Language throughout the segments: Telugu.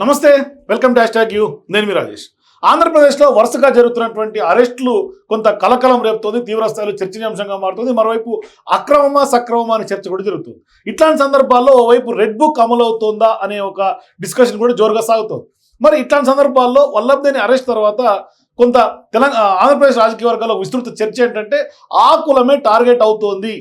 నమస్తే వెల్కమ్ టు హ్యాష్ యూ. నేను మీ రాజేష్. ఆంధ్రప్రదేశ్లో వరుసగా జరుగుతున్నటువంటి అరెస్టులు కొంత కలకలం రేపుతోంది తీవ్రస్థాయిలో చర్చనీయాంశంగా మారుతుంది మరోవైపు అక్రమమా సక్రమమా అనే చర్చ కూడా జరుగుతుంది. ఇట్లాంటి సందర్భాల్లో ఓవైపు రెడ్ బుక్ అమలు అవుతుందా అనే ఒక డిస్కషన్ కూడా జోరుగా సాగుతుంది. మరి ఇట్లాంటి సందర్భాల్లో వల్లభదేని అరెస్ట్ తర్వాత కొంత తెలంగాణ ఆంధ్రప్రదేశ్ రాజకీయ వర్గాల్లో విస్తృత చర్చ ఏంటంటే ఆ కులమే టార్గెట్ అవుతోంది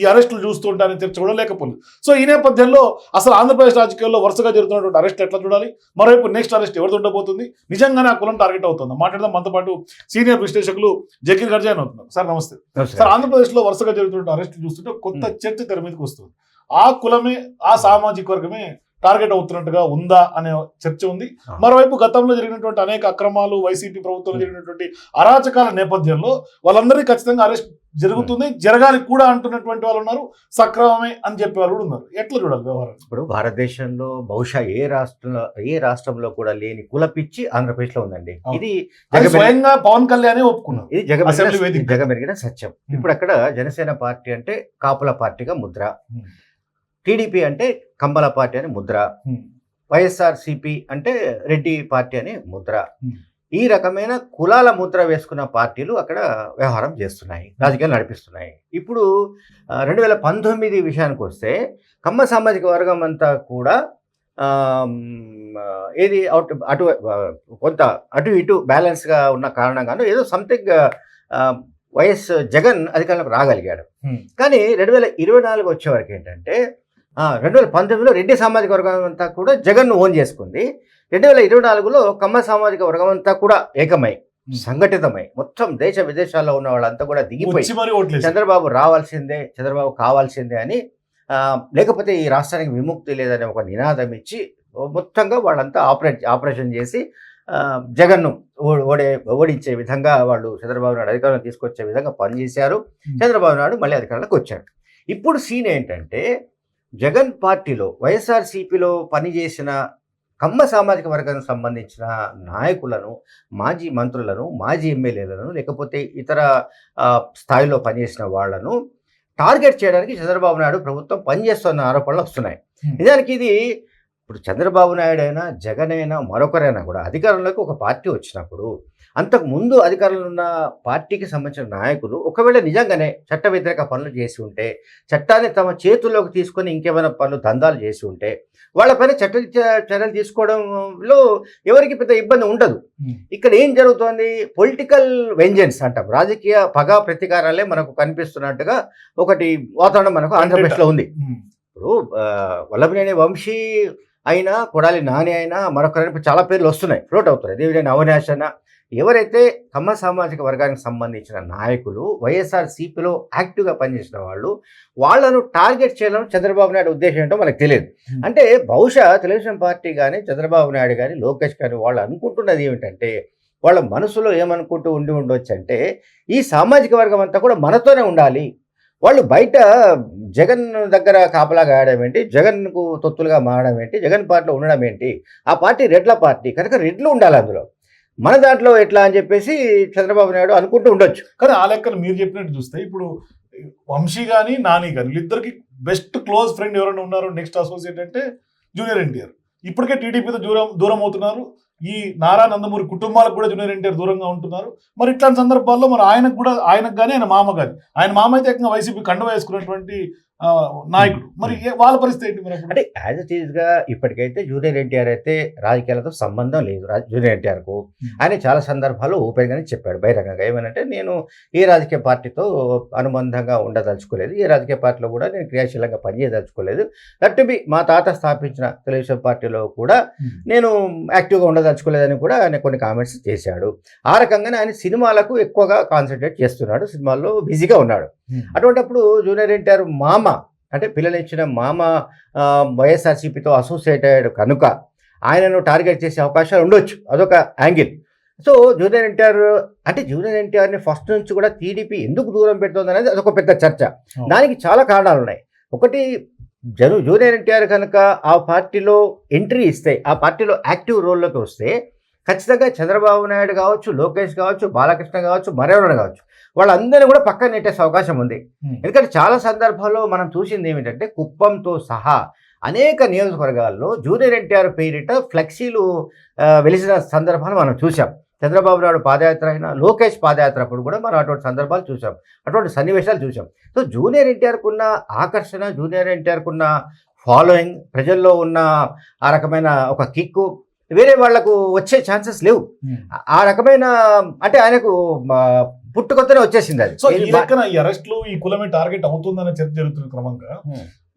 ఈ అరెస్టులు చూస్తుంటారనే చర్చ కూడా లేకపోలేదు. సో ఈ నేపథ్యంలో అసలు ఆంధ్రప్రదేశ్ రాజకీయాల్లో వరుసగా జరుగుతున్నటువంటి అరెస్ట్ ఎట్లా చూడాలి? మరోవైపు నెక్స్ట్ అరెస్ట్ ఎవరితో ఉండబోతుంది? నిజంగానే ఆ కులం టార్గెట్ అవుతుంది? మాట్లాడదాం. మనతో పాటు సీనియర్ విశ్లేషకులు జకీర్ గర్జాన్ అవుతున్నారు. సార్ నమస్తే. సార్ ఆంధ్రప్రదేశ్లో వరుసగా జరుగుతున్న అరెస్ట్ చూస్తుంటే కొత్త చర్చ తెర మీదకి వస్తుంది. ఆ కులమే ఆ సామాజిక వర్గమే టార్గెట్ అవుతున్నట్టుగా ఉందా అనే చర్చ ఉంది. మరోవైపు గతంలో జరిగినటువంటి అనేక అక్రమాలు వైసీపీ ప్రభుత్వంలో జరిగినటువంటి అరాచకాల నేపథ్యంలో వాళ్ళందరినీ ఖచ్చితంగా అరెస్ట్ జరుగుతుంది. జరగాలి కూడా అంటున్నటువంటి వాళ్ళు ఉన్నారు. సక్రమమే అని చెప్పే వాళ్ళు కూడా ఉన్నారు. ఎట్లా చూడాలి వ్యవహారం ఇప్పుడు భారతదేశంలో బహుశా ఏ రాష్ట్రంలో ఏ రాష్ట్రంలో కూడా లేని కులపిచ్చి ఆంధ్రప్రదేశ్లో ఉందండి. ఇది స్వయంగా పవన్ కళ్యాణే ఒప్పుకున్నారు. ఇది జగమెరిగిన- సత్యం. ఇప్పుడు అక్కడ జనసేన పార్టీ అంటే కాపుల పార్టీగా ముద్ర. టీడీపీ అంటే కంబల పార్టీ అని ముద్ర. వైఎస్ఆర్ సిపి అంటే రెడ్డి పార్టీ అని ముద్ర. ఈ రకమైన కులాల ముద్ర వేసుకున్న పార్టీలు అక్కడ వ్యవహారం చేస్తున్నాయి రాజకీయాలు నడిపిస్తున్నాయి ఇప్పుడు రెండు వేల పంతొమ్మిది విషయానికి వస్తే కమ్మ సామాజిక వర్గం అంతా కూడా ఏది అటు అటు కొంత అటు ఇటు బ్యాలెన్స్గా ఉన్న కారణంగాను ఏదో సంథింగ్ వైఎస్ జగన్ అధికారంలోకి రాగలిగాడు. కానీ రెండు వేల ఇరవై నాలుగు వచ్చే వరకు ఏంటంటే రెండు వేల పంతొమ్మిదిలో రెడ్డి సామాజిక వర్గం అంతా కూడా జగన్ను ఓన్ చేసుకుంది రెండు వేల ఇరవై నాలుగులో కమ్మ సామాజిక వర్గం అంతా కూడా ఏకమై. సంఘటితమై మొత్తం దేశ విదేశాల్లో ఉన్న వాళ్ళంతా కూడా దిగిపోయి చంద్రబాబు రావాల్సిందే చంద్రబాబు కావాల్సిందే అని లేకపోతే ఈ రాష్ట్రానికి విముక్తి లేదనే ఒక నినాదం ఇచ్చి మొత్తంగా వాళ్ళంతా ఆపరేట్ ఆపరేషన్ చేసి జగన్ను ఓడే ఓడించే విధంగా వాళ్ళు చంద్రబాబు నాయుడు అధికారంలో తీసుకొచ్చే విధంగా పనిచేశారు. చంద్రబాబు నాయుడు మళ్ళీ అధికారంలోకి వచ్చాడు ఇప్పుడు సీన్ ఏంటంటే జగన్ పార్టీలో వైఎస్ఆర్సీపీలో పనిచేసిన కమ్మ సామాజిక వర్గానికి సంబంధించిన నాయకులను మాజీ మంత్రులను మాజీ ఎమ్మెల్యేలను లేకపోతే ఇతర స్థాయిలో పనిచేసిన వాళ్ళను టార్గెట్ చేయడానికి చంద్రబాబు నాయుడు ప్రభుత్వం పనిచేస్తున్న ఆరోపణలు వస్తున్నాయి. నిజానికి ఇది ఇప్పుడు చంద్రబాబు నాయుడు అయినా జగన్ అయినా మరొకరైనా కూడా అధికారంలోకి ఒక పార్టీ వచ్చినప్పుడు అంతకు ముందు అధికారంలో ఉన్న పార్టీకి సంబంధించిన నాయకులు ఒకవేళ నిజంగానే చట్ట వ్యతిరేక పనులు చేసి ఉంటే చట్టాన్ని తమ చేతుల్లోకి తీసుకొని ఇంకేమైనా పనులు దందాలు చేసి ఉంటే వాళ్ళపైన చట్ట చ- చర్యలు తీసుకోవడంలో ఎవరికి పెద్ద ఇబ్బంది ఉండదు. ఇక్కడ ఏం జరుగుతోంది పొలిటికల్ వెంజెన్స్ అంటాం రాజకీయ పగా ప్రతీకారాలే మనకు కనిపిస్తున్నట్టుగా ఒకటి వాతావరణం మనకు ఆంధ్రప్రదేశ్లో ఉంది. ఇప్పుడు వల్లభనేని వంశీ అయినా కొడాలి నాని అయినా మరొకరైనా చాలా పేర్లు వస్తున్నాయి ఫ్లోట్ అవుతున్నాయి. దేవినేని అవినాష్ అయినా ఎవరైతే కమ్మ సామాజిక వర్గానికి సంబంధించిన నాయకులు వైఎస్ఆర్ సిపిలో యాక్టివ్గా పనిచేసిన వాళ్ళు వాళ్ళను టార్గెట్ చేయడం చంద్రబాబు నాయుడు ఉద్దేశం ఏంటో మనకు తెలియదు. అంటే బహుశా తెలుగుదేశం పార్టీ కానీ చంద్రబాబు నాయుడు కానీ లోకేష్ కానీ వాళ్ళు అనుకుంటున్నది ఏమిటంటే వాళ్ళ మనసులో ఏమనుకుంటూ ఉండి ఉండొచ్చు అంటే ఈ సామాజిక వర్గం అంతా కూడా మనతోనే ఉండాలి. వాళ్ళు బయట జగన్ దగ్గర కాపలాగా ఆడడం ఏంటి? జగన్కు తొత్తులుగా మారడం ఏంటి? జగన్ పార్టీలో ఉండడం ఏంటి? ఆ పార్టీ రెడ్ల పార్టీ. కనుక రెడ్లు ఉండాలి అందులో. మన దాంట్లో ఎట్లా అని చెప్పేసి చంద్రబాబు నాయుడు అనుకుంటూ ఉండొచ్చు. కానీ ఆ లెక్కలు మీరు చెప్పినట్టు చూస్తే ఇప్పుడు వంశీ కానీ నాని కానీ వీళ్ళిద్దరికి బెస్ట్ క్లోజ్ ఫ్రెండ్ ఎవరైనా ఉన్నారు నెక్స్ట్ అసోసియేట్ అంటే జూనియర్ ఎన్టీఆర్. ఇప్పటికే టీడీపీతో దూరం దూరం అవుతున్నారు. ఈ నారా నందమూరి కుటుంబాలకు కూడా జూనియర్ ఎన్టీఆర్ దూరంగా ఉంటున్నారు. మరి ఇట్లాంటి సందర్భాల్లో మరి ఆయనకు కూడా ఆయనకు కానీ ఆయన మామ కానీ ఆయన మామ అయితే ఏకంగా వైసీపీ కండువ వేసుకున్నటువంటి నాయకుడు. మరి వాళ్ళ పరిస్థితి ఏంటి మరి? అంటే యాజ్ ఇట్ ఈస్గా ఇప్పటికైతే జూనియర్ ఎన్టీఆర్ అయితే రాజకీయాలతో సంబంధం లేదు. జూనియర్ ఎన్టీఆర్కు. ఆయన చాలా సందర్భాల్లో ఓపెన్గానే చెప్పాడు బహిరంగంగా. ఏమనంటే నేను ఏ రాజకీయ పార్టీతో అనుబంధంగా ఉండదలుచుకోలేదు. ఏ రాజకీయ పార్టీలో కూడా నేను క్రియాశీలంగా పనిచేయదలుచుకోలేదు. దట్ బి మా తాత స్థాపించిన తెలుగుదేశం పార్టీలో కూడా నేను యాక్టివ్గా ఉండదలుచుకోలేదని కూడా ఆయన కొన్ని కామెంట్స్ చేశాడు. ఆ రకంగానే ఆయన సినిమాలకు ఎక్కువగా కాన్సన్ట్రేట్ చేస్తున్నాడు. సినిమాల్లో బిజీగా ఉన్నాడు. అటువంటప్పుడు జూనియర్ ఎన్టీఆర్ మామ అంటే పిల్లలు ఇచ్చిన మామ వైఎస్ఆర్సీపీతో అసోసియేట్ అయ్యాడు కనుక ఆయనను టార్గెట్ చేసే అవకాశాలు ఉండొచ్చు. అదొక యాంగిల్ సో జూనియర్ ఎన్టీఆర్ అంటే జూనియర్ ఎన్టీఆర్ని ఫస్ట్ నుంచి కూడా టీడీపీ ఎందుకు దూరం పెడుతుంది అనేది అదొక పెద్ద చర్చ. దానికి చాలా కారణాలు ఉన్నాయి ఒకటి జను జూనియర్ ఎన్టీఆర్ కనుక ఆ పార్టీలో ఎంట్రీ ఇస్తే ఆ పార్టీలో యాక్టివ్ రోల్లోకి వస్తే ఖచ్చితంగా చంద్రబాబు నాయుడు కావచ్చు లోకేష్ కావచ్చు బాలకృష్ణ కావచ్చు మరెవరైనా కావచ్చు వాళ్ళందరినీ కూడా పక్కన నెట్టేసే అవకాశం ఉంది. ఎందుకంటే చాలా సందర్భాల్లో మనం చూసింది ఏమిటంటే కుప్పంతో సహా అనేక నియోజకవర్గాల్లో జూనియర్ ఎన్టీఆర్ పేరిట ఫ్లెక్సీలు వెలిసిన సందర్భాలు మనం చూసాం చంద్రబాబు నాయుడు పాదయాత్ర అయినా లోకేష్ పాదయాత్ర అప్పుడు కూడా మనం అటువంటి సందర్భాలు చూసాం. అటువంటి సన్నివేశాలు చూసాం. సో జూనియర్ ఎన్టీఆర్కు ఉన్న ఆకర్షణ జూనియర్ ఎన్టీఆర్కు ఉన్న ఫాలోయింగ్ ప్రజల్లో ఉన్న ఆ రకమైన ఒక కిక్కు వేరే వాళ్ళకు వచ్చే ఛాన్సెస్ లేవు. ఆ- రకమైన అంటే ఆయనకు పుట్టుకొత్తనే వచ్చేసింది అది. సో ఈ లెక్కన ఈ అరెస్టులు ఈ కులమే టార్గెట్ అవుతుందనే చర్చ జరుగుతున్న క్రమంగా.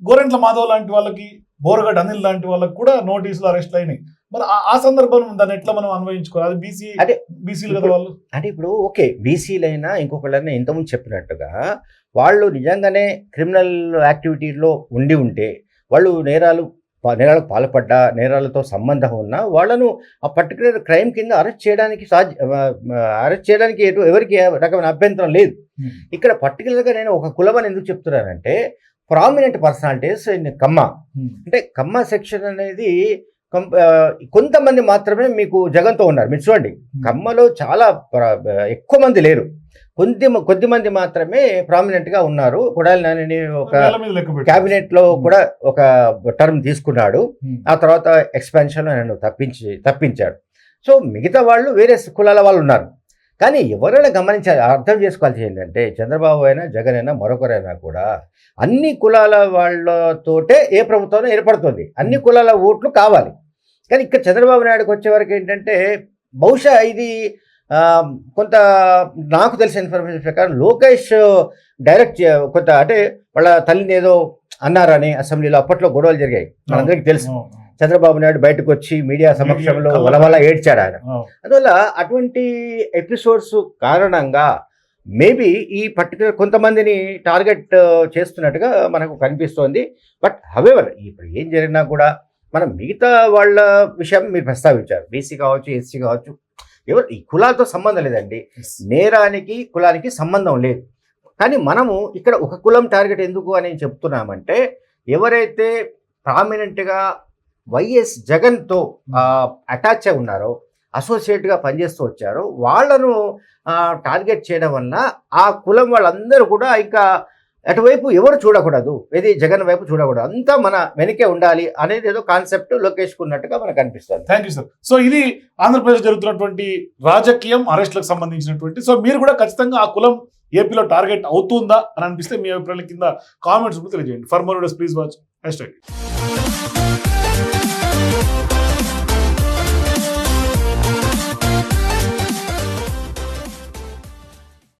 గోరెంట్ల మాధవ్ లాంటి వాళ్ళకి బోరగడ్ అనిల్ లాంటి వాళ్ళకి కూడా నోటీసులు అరెస్ట్ అయినాయి మరి ఆ- సందర్భం దాన్ని ఎట్లా మనం అన్వయించుకోవాలి? అది బీసీ అంటే బీసీలు కదా వాళ్ళు? అంటే ఇప్పుడు ఓకే బీసీలైనా ఇంకొకళ్ళైనా ఇంతకుముందు చెప్పినట్టుగా వాళ్ళు నిజంగానే క్రిమినల్ యాక్టివిటీలో ఉండి ఉంటే వాళ్ళు నేరాలు నేరాలకు పాల్పడ్డా నేరాలతో సంబంధం ఉన్నా వాళ్ళను ఆ పర్టికులర్ క్రైమ్ కింద అరెస్ట్ చేయడానికి సాధ్య అరెస్ట్ చేయడానికి ఎటు ఎవరికి రకమైన అభ్యంతరం లేదు. ఇక్కడ పర్టికులర్గా నేను ఒక కులమని ఎందుకు చెప్తున్నానంటే ప్రామినెంట్ పర్సనాలిటీస్ ఇన్ కమ్మ. అంటే కమ్మ సెక్షన్ అనేది కొంతమంది మాత్రమే మీకు జగన్తో ఉన్నారు. మీరు చూడండి కమ్మలో చాలా ఎక్కువ మంది లేరు. కొద్ది కొద్ది మంది మాత్రమే ప్రామినెంట్గా ఉన్నారు. కొడాలి నాని ఒక వేల మీద లెక్క పెట్టు. క్యాబినెట్లో కూడా ఒక టర్మ్ తీసుకున్నాడు. ఆ తర్వాత ఎక్స్పాన్షన్ నన్ను తప్పించి తప్పించాడు సో మిగతా వాళ్ళు వేరే కులాల వాళ్ళు ఉన్నారు. కానీ ఎవరైనా గమనించాలి అర్థం చేసుకోవాల్సి ఏంటంటే చంద్రబాబు అయినా జగన్ అయినా మరొకరైనా కూడా అన్ని కులాల వాళ్ళతోటే ఏ ప్రభుత్వం ఏర్పడుతుంది. అన్ని కులాల ఓట్లు కావాలి. కానీ ఇక్కడ చంద్రబాబు నాయుడుకి వచ్చే వరకు ఏంటంటే బహుశా ఇది కొంత నాకు తెలిసిన ఇన్ఫర్మేషన్ ప్రకారం లోకేష్ డైరెక్ట్ కొంత అంటే వాళ్ళ తల్లిని ఏదో అన్నారని అసెంబ్లీలో అప్పట్లో గొడవలు జరిగాయి. మనందరికీ తెలుసు. చంద్రబాబు నాయుడు బయటకు వచ్చి మీడియా సమక్షంలో వలవల ఏడ్చాడు ఆయన. అందువల్ల అటువంటి ఎపిసోడ్స్ కారణంగా మేబీ ఈ పర్టికులర్ కొంతమందిని టార్గెట్ చేస్తున్నట్టుగా మనకు కనిపిస్తోంది. బట్ హవెవర్ ఇప్పుడు ఏం జరిగినా కూడా మనం మిగతా వాళ్ళ విషయం మీరు ప్రస్తావించారు. బీసీ కావచ్చు ఎస్సీ కావచ్చు ఎవరు ఈ కులాలతో సంబంధం లేదండి. నేరానికి కులానికి సంబంధం లేదు. కానీ మనము ఇక్కడ ఒక కులం టార్గెట్ ఎందుకు అని చెప్తున్నామంటే ఎవరైతే ప్రామినెంట్గా వైఎస్ జగన్తో అటాచ్ అయి ఉన్నారో అసోసియేట్గా పనిచేస్తూ వచ్చారో వాళ్ళను ఆ, టార్గెట్ చేయడం వల్ల ఆ కులం వాళ్ళందరూ కూడా ఇంకా అటువైపు ఎవరు చూడకూడదు ఇది జగన్ వైపు చూడకూడదు అంతా మన వెనకే ఉండాలి అనేది ఏదో కాన్సెప్ట్ లోకేష్కు ఉన్నట్టుగా మనకు అనిపిస్తుంది. థ్యాంక్ యూ సార్ సో ఇది ఆంధ్రప్రదేశ్ జరుగుతున్నటువంటి రాజకీయం అరెస్టులకు సంబంధించినటువంటి. సో మీరు కూడా ఖచ్చితంగా ఆ కులం ఏపీలో టార్గెట్ అవుతుందా అని అనిపిస్తే మీ అభిప్రాయాల కింద కామెంట్స్ కూడా తెలియజేయండి. For more please watch hash Thank you.